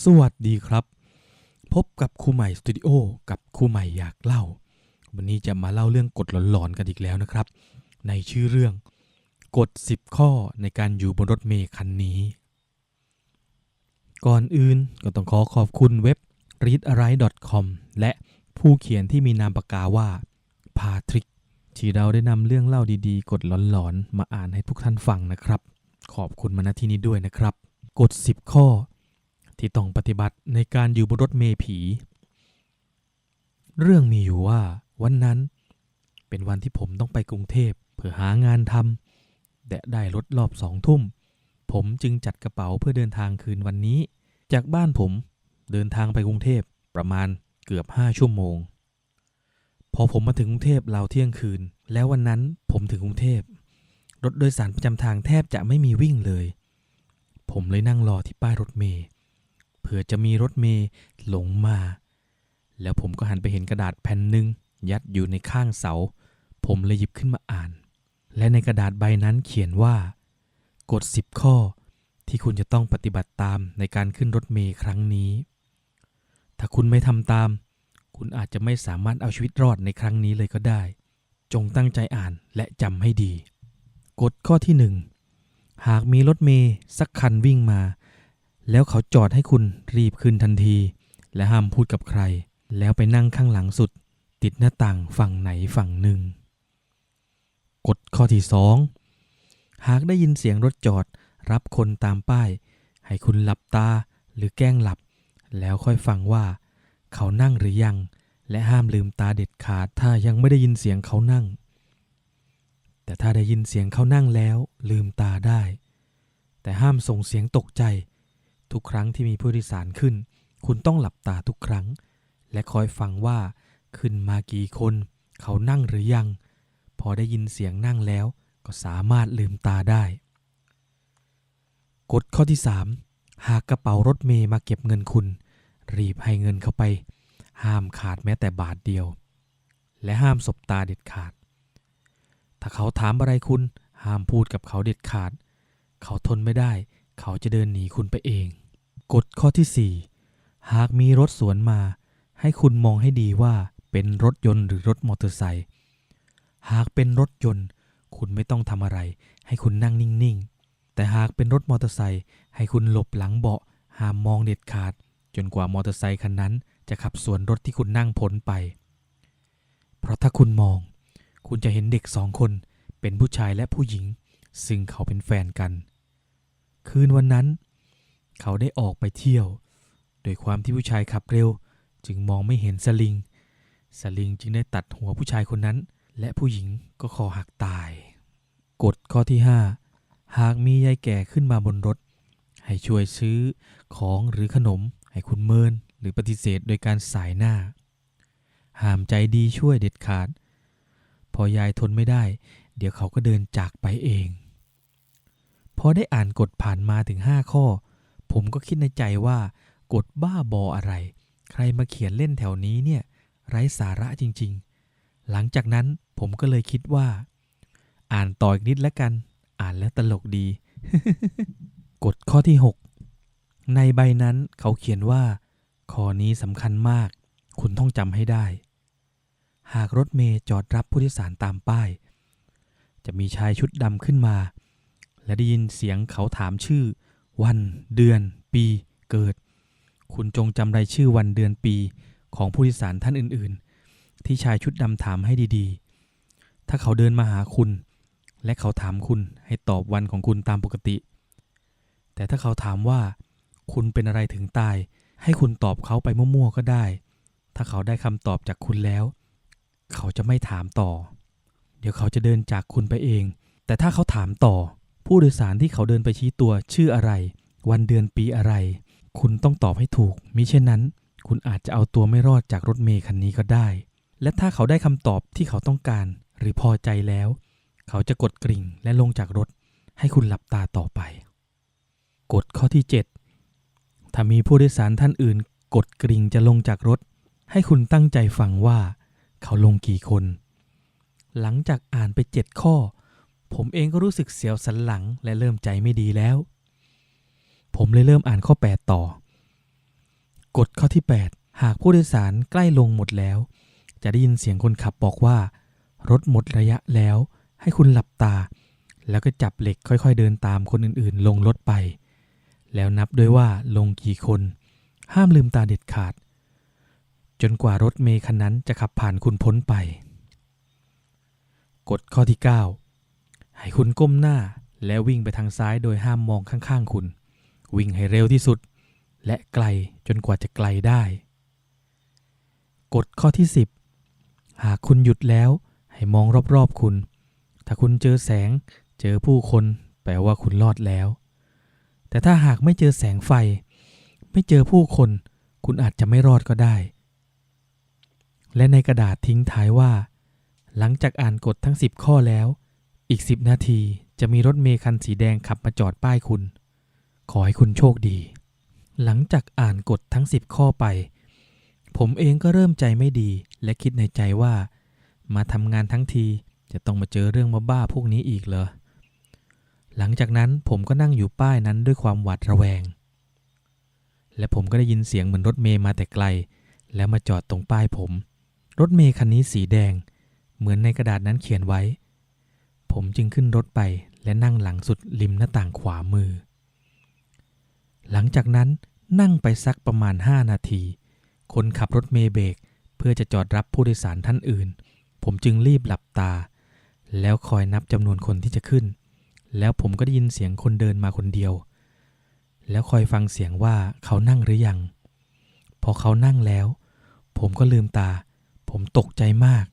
สวัสดีครับ พบกับครูใหม่สตูดิโอกับครูใหม่อยากเล่า วันนี้จะมาเล่าเรื่องกฎหลอนๆกันอีกแล้วนะครับ ในชื่อเรื่องกฎ 10 ข้อในการอยู่บนรถเมล์คันนี้ ก่อนอื่นก็ต้องขอขอบคุณเว็บ readaright.com และผู้เขียนที่มีนามปากกาว่าพาทริกที่เราได้นำเรื่องเล่าดีๆ กฎหลอนๆ มาอ่านให้พวกท่านฟังนะครับ ขอบคุณมาณที่นี้ด้วยนะครับกฎ 10 ข้อ ที่ต้องปฏิบัติในการอยู่บนรถเมผี เรื่องมีอยู่ว่าวันนั้นเป็นวันที่ผมต้องไปกรุงเทพเพื่อหางานทำแต่ได้รถรอบสองทุ่ม ผมจึงจัดกระเป๋าเพื่อเดินทางคืนวันนี้ จากบ้านผมเดินทางไปกรุงเทพประมาณเกือบ5ชั่วโมง พอผมมาถึงกรุงเทพราวเที่ยงคืน แล้ววันนั้นผมถึงกรุงเทพรถโดยสารประจำทางแทบจะไม่มีวิ่งเลย ผมเลยนั่งรอที่ป้ายรถเมล์ เผื่อจะมีรถเมย์หลงมา แล้วผมก็หันไปเห็นกระดาษแผ่นหนึ่งยัดอยู่ในข้างเสา ผมเลยหยิบขึ้นมาอ่าน และในกระดาษใบนั้นเขียนว่า กฎ 10 ข้อที่คุณจะต้องปฏิบัติตามในการขึ้นรถเมย์ครั้งนี้ ถ้าคุณไม่ทำตาม คุณอาจจะไม่สามารถเอาชีวิตรอดในครั้งนี้เลยก็ได้ จงตั้งใจอ่านและจำให้ดี กฎข้อที่หนึ่งหากมีรถเมย์สักคันวิ่งมา แล้วเขาจอดให้คุณรีบขึ้นทันที และห้ามพูดกับใคร แล้วไปนั่งข้างหลังสุด ติดหน้าต่างฝั่งไหนฝั่งหนึ่ง กฎข้อที่สองหากได้ยินเสียงรถจอดรับคนตามป้าย ให้คุณหลับตาหรือแกล้งหลับ แล้วค่อยฟังว่า เขานั่งหรือยัง และห้ามลืมตาเด็ดขาดถ้ายังไม่ได้ยินเสียงเขานั่ง แต่ถ้าได้ยินเสียงเขานั่งแล้ว ลืมตาได้ แต่ห้ามส่งเสียงตกใจ ทุกครั้งที่มีผู้โดยสารขึ้น คุณต้องหลับตาทุกครั้ง และคอยฟังว่าขึ้นมากี่คน เขานั่งหรือยัง พอได้ยินเสียงนั่งแล้ว ก็สามารถลืมตาได้กฎข้อที่ 3 หากกระเป๋ารถเมย์มาเก็บเงินคุณ รีบให้เงินเข้าไป ห้ามขาดแม้แต่บาทเดียว และห้ามสบตาเด็ดขาด ถ้าเขาถามอะไรคุณ ห้ามพูดกับเขาเด็ดขาด เขาทนไม่ได้ เขาจะเดินหนีคุณไปเอง กฎข้อที่ 4 หากมีรถสวนมา ให้คุณมองให้ดีว่าเป็นรถยนต์หรือรถมอเตอร์ไซค์ หากเป็นรถยนต์ คุณไม่ต้องทำอะไร ให้คุณนั่งนิ่งๆ แต่หากเป็นรถมอเตอร์ไซค์ให้คุณหลบหลังเบาะห้ามมองเด็ดขาด จนกว่ามอเตอร์ไซค์คันนั้น จะขับสวนรถที่คุณนั่งพ้นไป เพราะถ้าคุณมอง คุณจะเห็นเด็กสองคน เป็นผู้ชายและผู้หญิง ซึ่งเขาเป็นแฟนกัน คืนวันนั้น เขาได้ออกไปเที่ยว โดยความที่ผู้ชายขับเร็ว จึงมองไม่เห็นสลิง สลิงจึงได้ตัดหัวผู้ชายคนนั้น และผู้หญิงก็คอหักตาย กฎข้อที่ 5 หากมียายแก่ขึ้นมาบนรถ ให้ช่วยซื้อของหรือขนม ให้คุณเมินหรือปฏิเสธโดยการสายหน้า ห้ามใจดีช่วยเด็ดขาด พอยายทนไม่ได้ เดี๋ยวเขาก็เดินจากไปเอง พอได้อ่านกฎผ่านมาถึง 5 ข้อ ผมก็คิดในใจว่ากฎบ้าบออะไร ใครมาเขียนเล่นแถวนี้เนี่ยไร้สาระจริงๆ หลังจากนั้นผมก็เลยคิดว่า อ่านต่ออีกนิดแล้วกัน อ่านแล้วตลกดี กฎข้อที่ 6 ในใบนั้นเขาเขียนว่า ข้อนี้สำคัญมาก คุณต้องจำให้ได้ หากรถเมย์จอดรับผู้โดยสารตามป้าย จะมีชายชุดดำขึ้นมา และได้ยินเสียงเขาถามชื่อ วันเดือน ปีเกิด คุณจงจำรายชื่อวันเดือนปีของผู้โดยสารท่านอื่น ๆ ที่ชายชุดดำถามให้ดีๆ ถ้าเขาเดินมาหาคุณ และเขาถามคุณให้ตอบวันของคุณตามปกติ แต่ถ้าเขาถามว่า คุณเป็นอะไรถึงตาย ให้คุณตอบเขาไปมั่วๆก็ได้ ถ้าเขาได้คำตอบจากคุณแล้ว เขาจะไม่ถามต่อ เดี๋ยวเขาจะเดินจากคุณไปเอง แต่ถ้าเขาถามต่อ ผู้โดยสารที่เขาเดินไปชี้ตัวชื่ออะไร วันเดือนปีอะไร คุณต้องตอบให้ถูกมิเช่นนั้น คุณอาจจะเอาตัวไม่รอดจากรถเมล์คันนี้ก็ได้ และถ้าเขาได้คำตอบที่เขาต้องการหรือพอใจแล้ว เขาจะกดกริ่งและลงจากรถ ให้คุณหลับตาต่อไป กฎข้อที่ 7 ถ้ามีผู้โดยสารท่านอื่น กดกริ่งจะลงจากรถ ให้คุณตั้งใจฟังว่า เขาลงกี่คน หลังจากอ่านไป 7 ข้อ ผมเองก็รู้สึกเสียวสันหลังและเริ่มใจไม่ดีแล้ว ผมเลยเริ่มอ่านข้อ 8 ต่อ กฎข้อที่ 8 หากผู้โดยสารใกล้ลงหมดแล้ว จะได้ยินเสียงคนขับบอกว่า รถหมดระยะแล้ว ให้คุณหลับตา แล้วก็จับเหล็กค่อยๆเดินตามคนอื่นๆ ลงรถไป แล้วนับด้วยว่าลงกี่คน ห้ามลืมตาเด็ดขาด จนกว่ารถเมย์คันนั้นจะขับผ่านคุณพ้นไป กฎข้อที่ 9 ให้คุณก้มหน้าแล้ววิ่งไปทางซ้ายโดยห้ามมองข้างๆคุณ วิ่งให้เร็วที่สุด และไกลจนกว่าจะไกลได้ กฎข้อที่ 10 หากคุณหยุดแล้วให้มองรอบๆคุณ ถ้าคุณเจอแสง เจอผู้คน แปลว่าคุณรอดแล้ว แต่ถ้าหากไม่เจอแสงไฟ ไม่เจอผู้คน คุณอาจจะไม่รอดก็ได้ และในกระดาษทิ้งท้ายว่า หลังจากอ่านกฎทั้ง 10 ข้อแล้ว อีก10นาทีจะมีรถเมคันสีแดงขับมาจอดป้ายคุณ ขอให้คุณโชคดี หลังจากอ่านกฎทั้ง10ข้อไป ผมเองก็เริ่มใจไม่ดีและคิดในใจว่า มาทำงานทั้งทีจะต้องมาเจอเรื่องบ้าๆพวกนี้อีกเหรอ หลังจากนั้นผมก็นั่งอยู่ป้ายนั้นด้วยความหวาดระแวง และผมก็ได้ยินเสียงเหมือนรถเมย์มาแต่ไกล แล้วมาจอดตรงป้ายผม รถเมย์คันนี้สีแดง เหมือนในกระดาษนั้นเขียนไว้ ผมจึงขึ้นรถไปและนั่งหลังสุดริมหน้าต่างขวามือ หลังจากนั้นนั่งไปสักประมาณ 5 นาที คนขับรถเมย์เบรกเพื่อจะจอดรับผู้โดยสารท่านอื่น ผมจึงรีบหลับตา แล้วคอยนับจำนวนคนที่จะขึ้น แล้วผมก็ได้ยินเสียงคนเดินมาคนเดียว แล้วคอยฟังเสียงว่าเขานั่งหรือยัง พอเขานั่งแล้ว ผมก็ลืมตา ผมตกใจมาก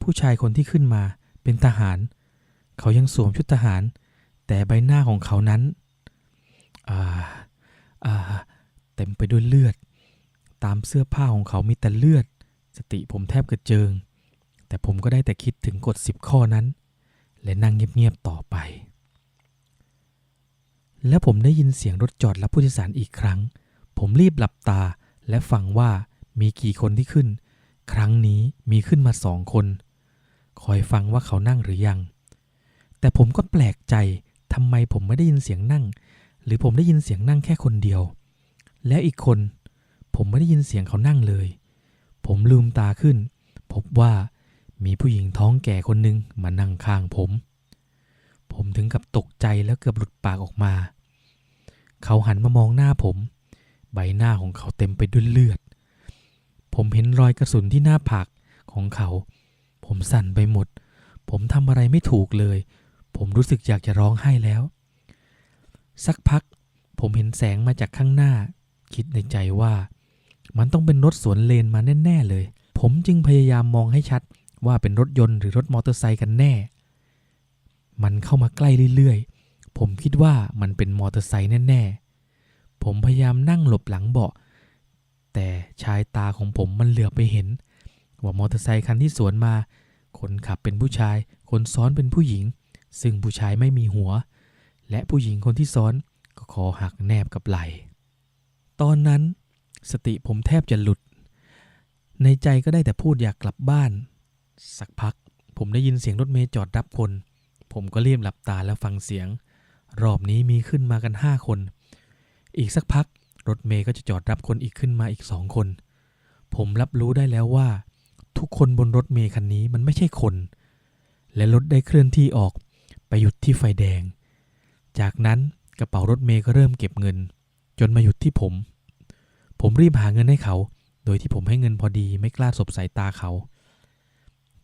ผู้ชายคนที่ขึ้นมาเป็นทหาร เขายังสวมชุดทหาร แต่ใบหน้าของเขานั้น อ่า อ่า เต็มไปด้วยเลือด ตามเสื้อผ้าของเขามีแต่เลือด สติผมแทบกระเจิง แต่ผมก็ได้แต่คิดถึงกฎสิบข้อนั้น และนั่งเงียบๆต่อไป แล้วผมได้ยินเสียงรถจอดรับผู้โดยสารอีกครั้ง ผมรีบหลับตาและฟังว่ามีกี่คนที่ขึ้น ครั้งนี้มีขึ้นมาสองคน คอยฟังว่าเขานั่งหรือยัง แต่ผมก็แปลกใจทำไมผมไม่ได้ยินเสียงนั่ง หรือผมได้ยินเสียงนั่งแค่คนเดียว แล้วอีกคน ผมไม่ได้ยินเสียงเขานั่งเลย ผมลืมตาขึ้น พบว่ามีผู้หญิงท้องแก่คนหนึ่งมานั่งข้างผม ผมถึงกับตกใจแล้วเกือบหลุดปากออกมา เขาหันมามองหน้าผม ใบหน้าของเขาเต็มไปด้วยเลือด ผมเห็นรอยกระสุนที่หน้าผากของเขา ผมสั่นไปหมด ผมทำอะไรไม่ถูกเลย ผมรู้สึกอยากจะร้องไห้แล้ว สักพัก ผมเห็นแสงมาจากข้างหน้า คิดในใจว่า มันต้องเป็นรถสวนเลนมาแน่ ๆ เลย ผมจึงพยายามมองให้ชัดว่าเป็นรถยนต์หรือรถมอเตอร์ไซค์กันแน่ มันเข้ามาใกล้เรื่อยๆ ผมคิดว่ามันเป็นมอเตอร์ไซค์แน่ ๆ ผมพยายามนั่งหลบหลังเบาะ แต่ชายตาของผมมันเหลือบไปเห็น ว่ามอเตอร์ไซค์คันที่สวนมา คนขับเป็นผู้ชาย คนซ้อนเป็นผู้หญิง ซึ่งผู้ชายไม่มีหัว และผู้หญิงคนที่ซ้อนก็คอหักแนบกับไหล่ตอนนั้นสติผมแทบจะหลุด ในใจก็ได้แต่พูดอยากกลับบ้าน สักพัก ผมได้ยินเสียงรถเมย์จอดรับคน ผมก็เรียบหลับตาแล้วฟังเสียง รอบนี้มีขึ้นมากันห้าคน อีกสักพัก รถเมย์ก็จะจอดรับคนอีกขึ้นมาอีกสองคน ผมรับรู้ได้แล้วว่า ทุกคนบนรถเมย์คันนี้มันไม่ใช่คน และรถได้เคลื่อนที่ออก หยุดที่ไฟแดง จากนั้นกระเป๋ารถเมย์ก็เริ่มเก็บเงิน จนมาหยุดที่ผม ผมรีบหาเงินให้เขา โดยที่ผมให้เงินพอดีไม่กล้าสบสายตาเขา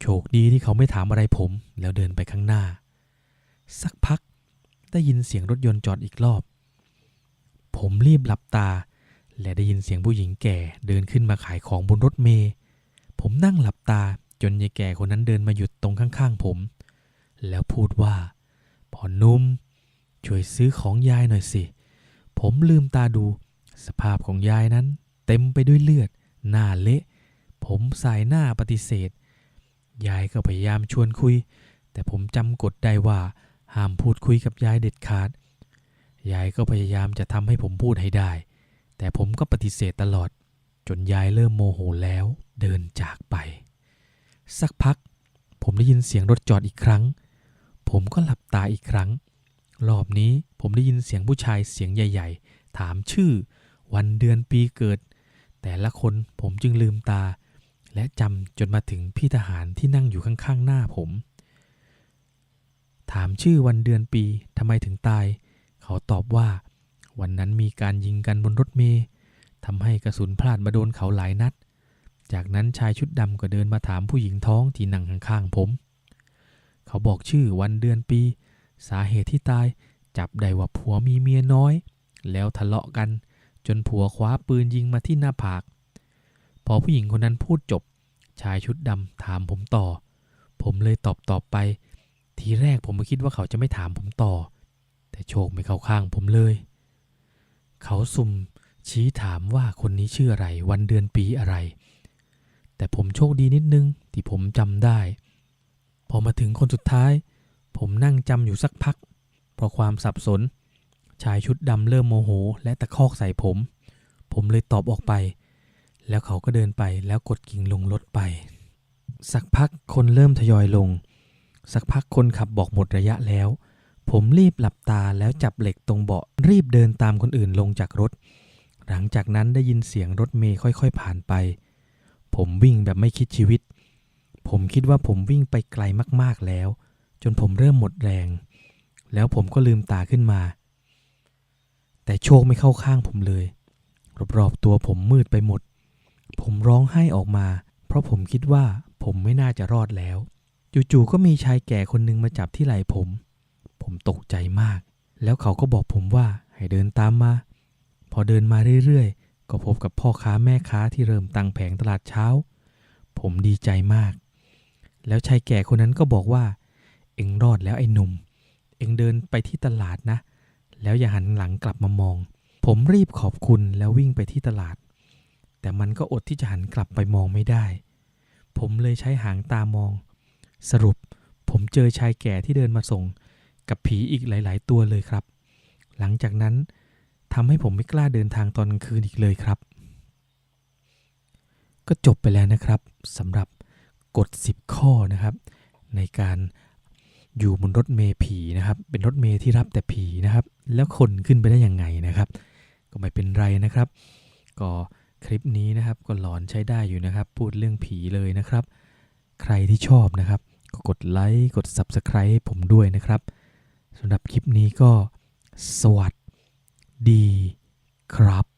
โชคดีที่เขาไม่ถามอะไรผมแล้วเดินไปข้างหน้า สักพักได้ยินเสียงรถยนต์จอดอีกรอบ ผมรีบหลับตา และได้ยินเสียงผู้หญิงแก่เดินขึ้นมาขายของบนรถเมย์ผมนั่งหลับตาจนยายแก่คนนั้นเดินมาหยุดตรงข้างๆผม แล้วพูดว่า พ่อนุ่ม ช่วยซื้อของยายหน่อยสิ ผมลืมตาดู สภาพของยายนั้น เต็มไปด้วยเลือด หน้าเละ ผมสายหน้าปฏิเสธ ยายก็พยายามชวนคุย แต่ผมจำกฎได้ว่า ห้ามพูดคุยกับยายเด็ดขาด ยายก็พยายามจะทำให้ผมพูดให้ได้ แต่ผมก็ปฏิเสธตลอด จนยายเริ่มโมโหแล้วเดินจากไป สักพัก ผมได้ยินเสียงรถจอดอีกครั้ง ผมก็หลับตาอีกครั้ง รอบนี้ผมได้ยินเสียงผู้ชายเสียงใหญ่ ๆ ถามชื่อ วันเดือนปีเกิด แต่ละคนผมจึงลืมตา และจำจนมาถึงพี่ทหารที่นั่งอยู่ข้างๆหน้าผม ถามชื่อวันเดือนปีทำไมถึงตาย เขาตอบว่า วันนั้นมีการยิงกันบนรถเมล์ทำให้กระสุนพลาดมาโดนเขาหลายนัด จากนั้นชายชุดดำก็เดินมาถามผู้หญิงท้องที่นั่งข้างๆผม เขาบอกชื่อวันเดือนปี สาเหตุที่ตาย จับได้ว่าผัวมีเมียน้อย แล้วทะเลาะกัน จนผัวคว้าปืนยิงมาที่หน้าผาก พอผู้หญิงคนนั้นพูดจบ ชายชุดดำถามผมต่อ ผมเลยตอบตอบไป ทีแรกผมคิดว่าเขาจะไม่ถามผมต่อ แต่โชคไม่เข้าข้างผมเลย เขาสุ่มชี้ถามว่าคนนี้ชื่ออะไร วันเดือนปีอะไร แต่ผมโชคดีนิดนึงที่ผมจำได้ พอมาถึงคนสุดท้าย ผมนั่งจำอยู่สักพัก เพราะความสับสน ชายชุดดำเริ่มโมโห และตะคอกใส่ผม ผมเลยตอบออกไป แล้วเขาก็เดินไปแล้วกดกิ่งลงรถไป สักพักคนเริ่มทยอยลง สักพักคนขับบอกหมดระยะแล้ว ผมรีบหลับตาแล้วจับเหล็กตรงเบาะรีบเดินตามคนอื่นลงจากรถ หลังจากนั้นได้ยินเสียงรถเมย์ค่อย ๆ ผ่านไป ผมวิ่งแบบไม่คิดชีวิต ผมคิดว่าผมวิ่งไปไกลมากๆแล้ว จนผมเริ่มหมดแรง แล้วผมก็ลืมตาขึ้นมา แต่โชคไม่เข้าข้างผมเลย รอบๆตัวผมมืดไปหมด ผมร้องไห้ออกมา เพราะผมคิดว่าผมไม่น่าจะรอดแล้ว จู่ๆก็มีชายแก่คนหนึ่งมาจับที่ไหล่ผม ผมตกใจมาก แล้วเขาก็บอกผมว่าให้เดินตามมา พอเดินมาเรื่อยๆ ก็พบกับพ่อค้าแม่ค้าที่เริ่มตั้งแผงตลาดเช้า ผมดีใจมาก แล้วชายแก่คนนั้นก็บอกว่า เอ็งรอดแล้วไอ้หนุ่ม เอ็งเดินไปที่ตลาดนะ แล้วอย่าหันหลังกลับมามอง ผมรีบขอบคุณแล้ววิ่งไปที่ตลาด แต่มันก็อดที่จะหันกลับไปมองไม่ได้ ผมเลยใช้หางตามอง สรุป ผมเจอชายแก่ที่เดินมาส่ง กับผีอีกหลาย ๆ ตัวเลยครับ หลังจากนั้นทำให้ผมไม่กล้าเดินทางตอนกลางคืนอีกเลยครับ ก็จบไปแล้วนะครับสำหรับ กฎ 10 ข้อนะครับ ในการอยู่บนรถเมล์ผีนะครับ เป็นรถเมล์ที่รับแต่ผีนะครับ แล้วคนขึ้นไปได้ยังไงนะครับ ก็ไม่เป็นไรนะครับ ก็คลิปนี้นะครับก็หลอนใช้ได้อยู่นะครับ พูดเรื่องผีเลยนะครับ ใครที่ชอบนะครับก็กดไลค์กด Subscribe ให้ผมด้วยนะครับสำหรับคลิปนี้ก็สวัสดีครับ